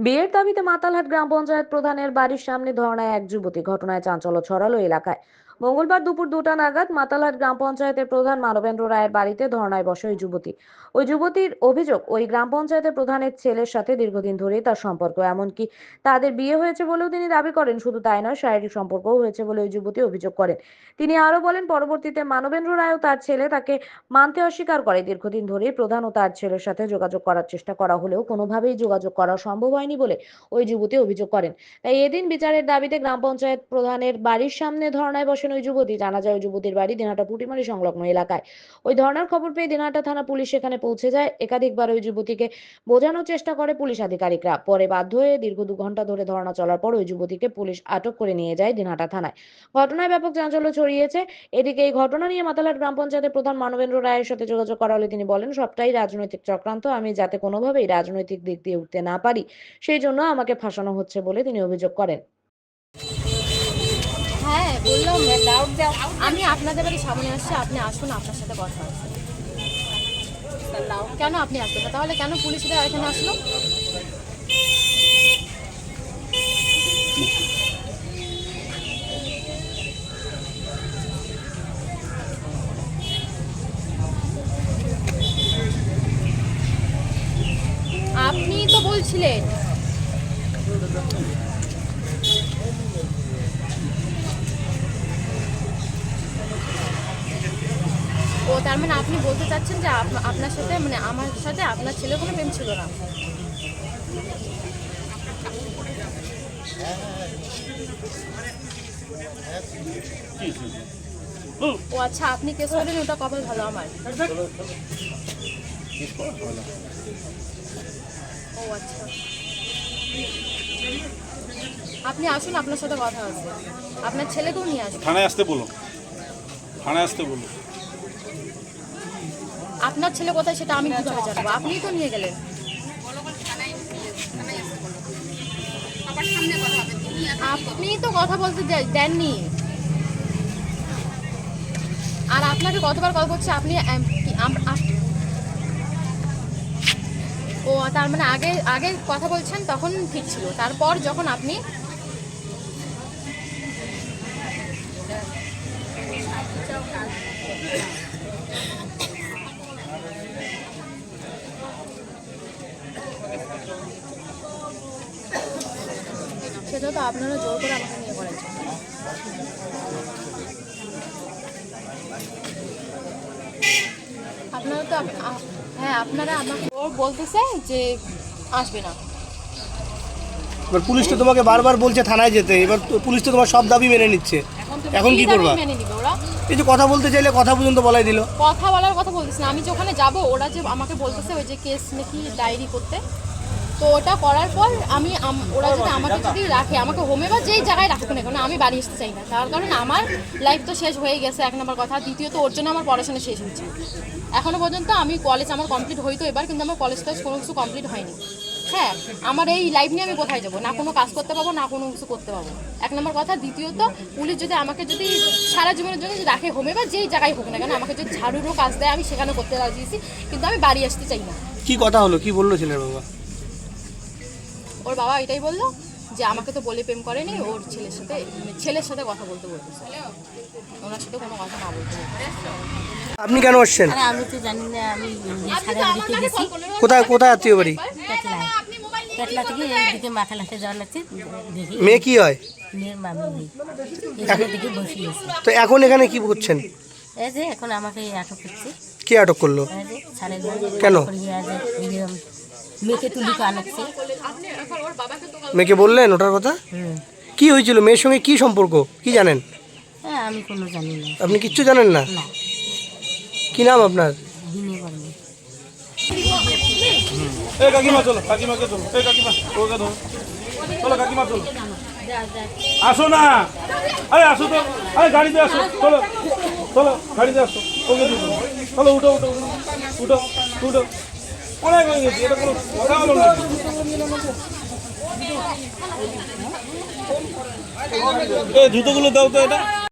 বিয়ের দাবিতে মাতালহাট গ্রাম পঞ্চায়েত প্রধানের বাড়ির সামনে ধর্ণায় এক যুবতী। ঘটনায় চাঞ্চল্য ছড়ালো এলাকায়। মঙ্গলবার দুপুর দুটা নাগাদ মাতালহাট গ্রাম পঞ্চায়েতের প্রধান মানবেন্দ্র রায়ের বাড়িতে ধর্ণায় বসে ওই যুবতী। ওই যুবতীর অভিযোগ, ওই গ্রাম পঞ্চায়েতের প্রধানের ছেলের সাথে দীর্ঘদিন ধরেই তার সম্পর্ক, এমনকি তাদের বিয়ে হয়েছে বলেও তিনি দাবি করেন, শুধু তাই নয়, শারীরিক সম্পর্কও হয়েছে বলে ওই যুবতী অভিযোগ করেন। তিনি আরও বলেন, পরবর্তীতে মানবেন্দ্র রায় ও তার ছেলে তাকে মানতে অস্বীকার করে। দীর্ঘদিন ধরেই প্রধান ও তার ছেলের সাথে যোগাযোগ করার চেষ্টা করা হলেও কোনোভাবেই যোগাযোগ করা সম্ভব হয়নি বলে ওই যুবতী অভিযোগ করেন। তাই এদিন বিচারের দাবিতে গ্রাম পঞ্চায়েত প্রধানের বাড়ির সামনে ধর্নায় বসেন ওই যুবতী, জানা যায় ওই যুবতীর বাড়ি দিনহাটা পুটিমারি সংলগ্ন এলাকায়। ওই ধর্নার খবর পেয়ে দিনহাটা থানা পুলিশ সেখানে পৌঁছে যায়। একাধিকবার ওই যুবতীকে বোঝানোর চেষ্টা করে পুলিশ আধিকারিকরা। পরে বাধ্য হয়ে দীর্ঘ দু ঘণ্টা ধরে ধর্না চলার পর ওই যুবতীকে পুলিশ আটক করে নিয়ে যায় দিনহাটা থানায়। ঘটনায় ব্যাপক চাঞ্চল্য ছড়িয়েছে। এদিকে এই ঘটনা নিয়ে মাতালহাট গ্রাম পঞ্চায়েতের প্রধান মানবেন্দ্র রায়ের সাথে যোগাযোগ করা হলে তিনি বলেন, সবটাই রাজনৈতিক চক্রান্ত। আমি যাতে কোনোভাবেই রাজনৈতিক দিক দিয়ে উঠতে না পারি, সেই জন্য আমাকে ফাঁসানো হচ্ছে বলে তিনি অভিযোগ করেন। আমি আপনাদের বাড়ির সামনে আসছি, আপনি আসুন, আপনার সাথে কথা কেন আপনি আসবেন না? তাহলে কেন পুলিশরা এখানে আসলো? আপনি তো বলছিলেন। তার মানে আপনি বলতে চাচ্ছেন যে আপ- আপনার সাথে মানে আমার সাথে আপনার ছেলে কোনো প্রেম ছিল না? ও আচ্ছা আপনি কেস করেন, ওটা কপাল ভালো আমার। ও আচ্ছা। আপনি আসুন, আপনার সাথে কথা আছে আপনার ছেলেকেও নিয়ে আসুন। থানায় আসতে বলো থানায় আসতে বলো আপনার ছেলে কোথায় সেটা আমি কীভাবে জানব? আপনিই তো নিয়ে গেলেন। আপনি তো কথা বলতে দেননি। আর আপনাকে কতবার কল করছে আপনি ও, তার মানে আগে আগে কথা বলছেন তখন ঠিক ছিল। তারপর যখন আপনি সেটা তো আপনারা জোর করে আমাকে নিয়ে করেছেন। আপনারা তো হ্যাঁ আপনারা আমাকে ও বলতেছে যে আসবে না। এবার পুলিশ তো তোমাকে বারবার বলছে থানায় যেতে। এবার পুলিশ তো তোমার সব দাবি মেনে নিচ্ছে। এখন কি করবা? এই যে কথা বলতে চাইলে কথা পর্যন্ত বলাই দিল। কথা বলার কথা বলতেছে না। আমি যে ওখানে যাব ওরা যে আমাকে বলতেছে ওই যে কেস নাকি ডায়েরি করতে। তো ওটা করার পর আমি ওরা যদি আমাকে যদি রাখে আমাকে হোমে বা যেই জায়গায় রাখুক না কেন আমি বাড়ি আসতে চাই না। তার কারণ আমার লাইফ তো শেষ হয়ে গেছে এক নম্বর কথা। দ্বিতীয়ত ওর জন্য আমার পড়াশোনা শেষ হয়েছে। এখনও পর্যন্ত আমি কলেজ আমার কমপ্লিট হইতো এবার কিন্তু আমার কলেজ টাজ কোনো কিছু কমপ্লিট হয়নি। হ্যাঁ আমার এই লাইফ নিয়ে আমি কোথায় যাব? না কোনো কাজ করতে পারব না কোনো কিছু করতে পারব এক নম্বর কথা। দ্বিতীয়ত পুলিশ যদি আমাকে যদি সারা জীবনের জন্য যদি রাখে হোমে বা যেই জায়গায় হোক না কেন আমাকে যদি ঝাড়ুরও কাজ দেয় আমি সেখানে করতে রাজি আছি কিন্তু আমি বাড়ি আসতে চাই না। কি কথা হলো? কি বলল ছেলের বাবা? ওর বাবা এটাই বলল যে আমাকে তো বলে প্রেম করেনি ওর ছেলের সাথে মানে ছেলের সাথে কথা বলতে বলতে। ওনার সাথে কোনো কথা না বলতে আপনি কেন আসছেন? আরে আমি তো জানি না আমি কোথায় কোথায় আত্মীয় বাড়ি? পেটলা থেকে এইদিকে মাথা লাখে যাওয়া লাগছে দেখি। মেয়ে কি হয়? মেয়ের মামি নেই। এখানে দেখে বসিয়েছে তো এখন এখানে কি করছেন এই যে এখন আমাকে আটক করছে। কে আটক করল? কেন? মেয়েকে তুলি তো মেয়েকে বললেন ওটার কথা? কি হয়েছিল? মেয়ের সঙ্গে কি সম্পর্ক? কি জানেন? হ্যাঁ আমি কোনো জানি না। আপনি কিচ্ছু জানেন না। কি নাম আপনার? এ কাকিমা চলো, কাকিমাকে চলো। এ কাকিমা, ওকে ধরো। চলো কাকিমা, চলো। আসো না। আরে আসো তো। আরে গাড়িতে আসো। চলো চলো, গাড়িতে আসো। ওকে দিয়ে। চলো, উঠো উঠো উঠো। উঠো অনেক হয়ে গেছে, এটা কোনো কথা হলো না। জুতোগুলো দাও তো এটা।